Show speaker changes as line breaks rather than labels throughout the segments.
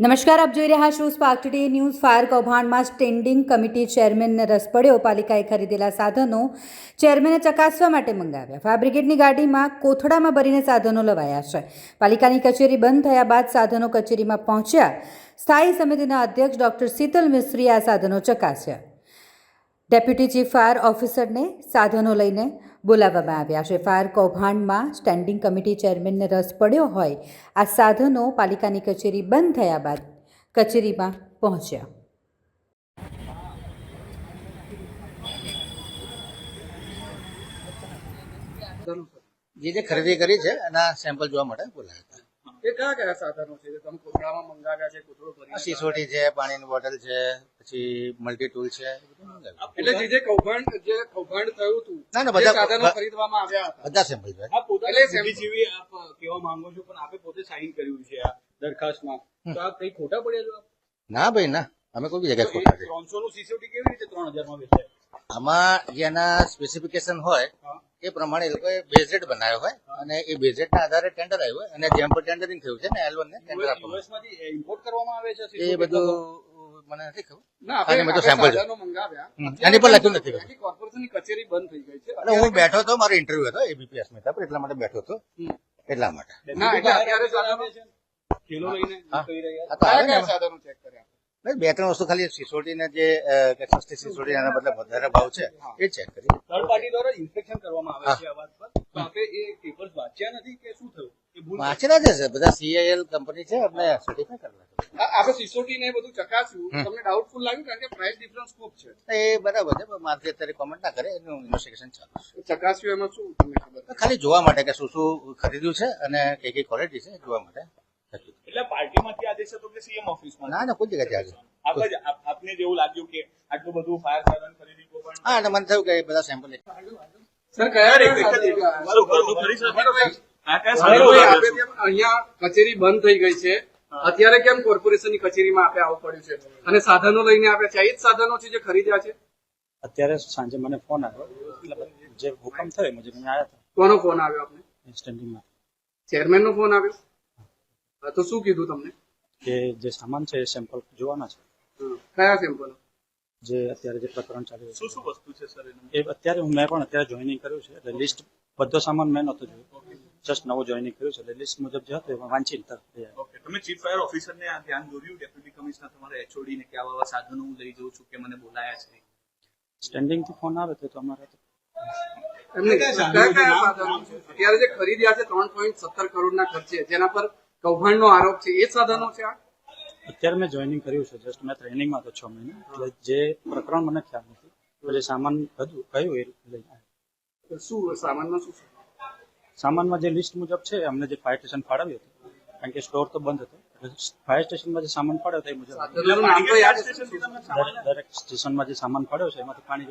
નમસ્કાર, આપ જોઈ રહ્યા છો સ્પાર્ક ટુડે ન્યૂઝ ફાયર કૌભાંડમાં સ્ટેન્ડિંગ કમિટી ચેરમેનને રસ પડ્યો. પાલિકાએ ખરીદેલા સાધનો ચેરમેને ચકાસવા માટે મંગાવ્યા. ફાયર બ્રિગેડની ગાડીમાં કોથળામાં ભરીને સાધનો લવાયા છે. પાલિકાની કચેરી બંધ થયા બાદ સાધનો કચેરીમાં પહોંચ્યા. સ્થાયી સમિતિના અધ્યક્ષ ડોક્ટર શીતલ મિસ્ત્રીએ આ સાધનો ચકાસ્યા. ડેપ્યુટી ચીફ ફાયર ઓફિસરને સાધનો લઈને બોલાવવામાં આવ્યા છે. ફાયર કૌભાંડમાં સ્ટેન્ડિંગ કમિટી ચેરમેનને રસ પડ્યો હોય, આ સાધનો પાલિકાની કચેરી બંધ થયા બાદ કચેરીમાં પહોંચ્યા.
જે જે ખરીદી કરી છે, એના સેમ્પલ જોવા માટે બોલાયા.
એ કયા કયા સાધનો છે જે તમે કોથળામાં મંગાવ્યા છે કોથળો
સિસોટી છે? પાણીની બોટલ છે પછી મલ્ટી ટૂલ છે.
એટલે જે જે કૌભાંડ જે કૌભાંડ થયું હતું
ના, ના, બધા-
સાધનો ખરીદવામાં આવ્યા હતા.
બધા સેમ્પલ જોયા
આપ પોતાને
એટલે સેમ-
આપ કહેવા માંગો છો પણ આપે પોતે સાઇન કર્યું છે આ દરખાસ્તમાં. તો આપ કઈ ખોટા પડ્યા છો
ના ભાઈ ના. અમે કોઈ બી જગ્યાએ ખોટા નથી
300 નું સીસીટીવી કેવી રીતે ત્રણ હજારમાં વેચાય?
આમાં જેના સ્પેસિફિકેશન હોય એ પ્રમાણે એ લોકોએ બેઝેડ બનાવ્યો હોય. અને એ બેઝેટ ના આધારે ટેન્ડર આવ્યું અને જેમ પર ટેન્ડરિંગ થયું છે ને એલ ને ટેન્ડર આપવાનું
ઇમ્પોર્ટ કરવામાં આવે છે
એ બધું મને નથી ખબર.
ના
અને
આપણે
મેં તો
આપણે
sample
સાધનો મંગાવ્યા.
હમ. એની પર લખ્યું નથી
કોર્પોરેશનની કચેરી બંધ થઈ ગઈ છે.
એટલે હું બેઠો હતો મારો ઇન્ટરવ્યુ હતો એબીપી અસ્મિતા પર એટલા માટે બેઠો હતો. એટલા માટે. બે ત્રણ વસ્તુ ખાલી સિસોટી ને જે સિસોટી એના બદલે વધારે ભાવ છે એ ચેક કરી
થર્ડ પાર્ટી દ્વારા ઇન્સ્પેક્શન કરવામાં આવે છે આ તો આપે એ પેપર્સ વાંચ્યા નથી કે શું થયું? એ ભૂલ
વાંચેલા છે બધા સીઆઈએલ કંપની છે આપણે સર્ટિફાઈ કરેલા
આપણે સિસોટી ને બધું ચકાસ્યું. તમને ડાઉટફુલ લાગ્યું કારણ કે પ્રાઇસ ડિફરન્સ ખૂબ છે.
એ બરાબર છે પણ મારથી અત્યારે કોમેન્ટ ના કરે એનું ઇન્વેસ્ટિગેશન ચાલુ છે.
ચકાસ્યું એમાં શું તમને ખબર?
ખાલી જોવા માટે કે શું શું ખરીદ્યું છે અને કઈ કઈ ક્વોલિટી છે જોવા માટે.
એટલે પાર્ટીમાંથી આદેશ હતો કે સીએમ ઓફિસમાં
ના ના કોઈ જગ્યાએ
આપને જેવું લાગ્યું કે આટલું બધું ફાયર ખરીદી
હા અને મને થયું કે બધા સેમ્પલ
સર કયા અહીંયા કચેરી બંધ થઈ ગઈ છે. અત્યારે કેમ કોર્પોરેશનની કચેરીમાં આપે આવવું પડ્યું છે? અને સાધનો લઈને આપ્યા છે? આ એ જ સાધનો છે જે ખરીદ્યા છે?
અત્યારે સાંજે મને ફોન આવ્યો. એટલે જે હુકમ થયો મુજબ આવ્યા
કોનો ફોન આવ્યો આપને?
સ્ટેન્ડિંગમાં
ચેરમેન નો ફોન આવ્યો? હા, તો શું કીધું તમને?
કે જે સામાન છે એ સેમ્પલ જોવાના છે.
કયા સેમ્પલ
જે અત્યારે જે પ્રકરણ ચાલી રહ્યું
શું શું વસ્તુ છે સર
એ અત્યારે હું મેં પણ અત્યારે જોઈનિંગ કર્યું છે. એટલે લિસ્ટ બધો સામાન મેં નહોતો જોયો. જસ્ટ નવો જોઈનિંગ કર્યું છે. એટલે લિસ્ટ મુજબ જે હતું એમાં વાંચી
ઓકે તમે ચીફ ફાયર ઓફિસરને આ ધ્યાન દોર્યું? ડેપ્યુટી કમિશનર તમારે એચઓડી ને કે આવા આવા સાધનો હું લઈ જઉં છું કે મને બોલાયા છે?
સ્ટેન્ડિંગથી ફોન આવે તો અમારે
અત્યારે જે ખરીદ્યા છે ત્રણ પોઈન્ટ સત્તર કરોડના ખર્ચે જેના પર કૌભાંડનો આરોપ છે. એ સાધનો છે આ?
અત્યારે મેં જોઈનિંગ કર્યું છે જસ્ટ મેં ટ્રેનિંગમાં હતો છ મહિના. એટલે જે પ્રકરણ મને ખ્યાલ નથી એટલે સામાન હતું કયું એ લઈને
શું સામાનમાં શું છે?
સામાનમાં જે લિસ્ટ મુજબ છે અમને જે ફાયર સ્ટેશન ફાળવ્યું હતું કારણ કે સ્ટોર તો બંધ હતો ફાયર સ્ટેશનમાં જે સામાન પડ્યો હતો એ મુજબ.
તો
દરેક- સ્ટેશનમાં જે સામાન પડ્યો છે એમાંથી પાણી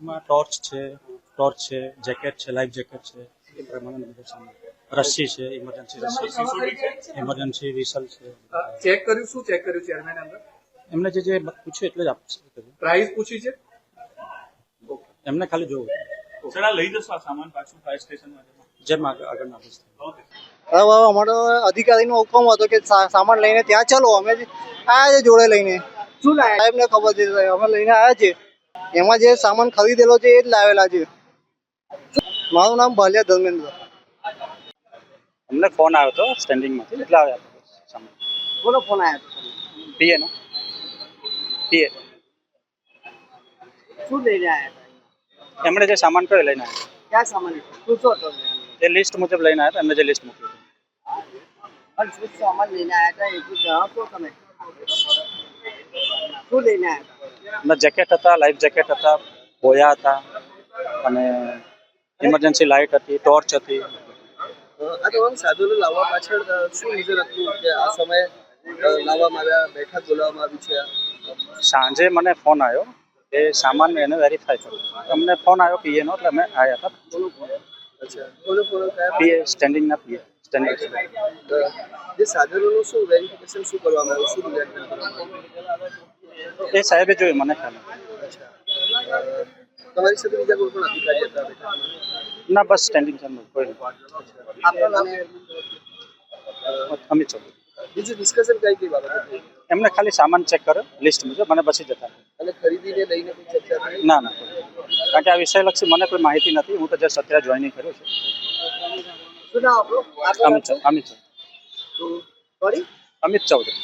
એમાં ટોર્ચ છે ટોર્ચ છે જેકેટ છે લાઈફ જેકેટ છે એ પ્રમાણે બધું સામાન રસ્સી છે ઇમરજન્સી રસ્સી ઇમરજન્સી વિસલ છે?
ચેક કર્યું શું ચેક કર્યું ચેરમેન અંદર
એમને જે જે પૂછ્યું એટલે જ આપશે
પ્રાઇસ પૂછી છે?
એમને ખાલી જોવું.
સર આ લઈ જશો આ સામાન પાછું ફાયર સ્ટેશનમાં
જેમ આગળ.
ઓકે
હવે અમારો અધિકારીનો હુકમ હતો કે સામાન લઈને ત્યાં ચાલો. અમે આયા છે જોડે લઈને. શું લાયા? એમને ખબર છે સાહેબ, અમે લઈને આવ્યા છે. એમાં જે સામાન ખરીદેલો છે એ જ લાવેલા છે. મારું નામ ભાલિયા ધર્મેન્દ્ર.
અમને ફોન આવ્યો હતો સ્ટેન્ડિંગમાંથી એટલે આવ્યા હતા. સામાન
બોલો ફોન આવ્યા
પીએ નો. પીએ.
શું લઈને આવ્યા
એમણે જે સામાન કયો લઈને આવ્યા
ક્યાં સામાન શું હતો?
એ લિસ્ટ મુજબ લઈને આવ્યા એમને જે લિસ્ટ મૂકી
અને શું સામાન લઈને આવ્યા હતા? એટલું જણાવશો તમે. શું લઈને આવ્યા હતા?
જેકેટ હતા લાઈફ જેકેટ હતા બોયા હતા અને ઇમરજન્સી લાઇટ હતી ટોર્ચ હતી.
આ તમામ સાધનો લાવવા પાછળ શું રીઝન હતું કે આ સમયે લાવવામાં આવ્યા બેઠક બોલાવવામાં આવી છે?
સાંજે મને ફોન આવ્યો એ સામાન એને વેરીફાઈ કર્યો અમને ફોન આવ્યો પીએનો એટલે અમે આવ્યા હતા.
અચ્છા. સ્ટેન્ડિંગ ના
પીએ પીએ સ્ટેન્ડિંગ
જે સાધનોનું શું વેરિફિકેશન શું કરવામાં આવ્યું? શું
એ સાહેબે જોયું મને ખ્યાલ
તમારી સાથે બીજા કોઈ પણ અધિકારી હતા?
ના બસ સ્ટેન્ડિંગ છે કોઈ.
આપનું નામ?
અમિત ચૌધરી
બીજું ડિસ્કશન કઈ કઈ બાબતે
એમને ખાલી સામાન ચેક કર્યો લિસ્ટ મુજબ અને પછી જતા એટલે
અને ખરીદીને લઈને કોઈ ચર્ચા થઈ?
ના ના કારણ કે આ વિષયલક્ષી મને કોઈ માહિતી નથી હું તો જસ્ટ અત્યારે જોઈનિંગ કર્યો છું.
શું નામ આપણું
અમિત અમિત ચૌધરી
સોરી?
અમિત ચૌધરી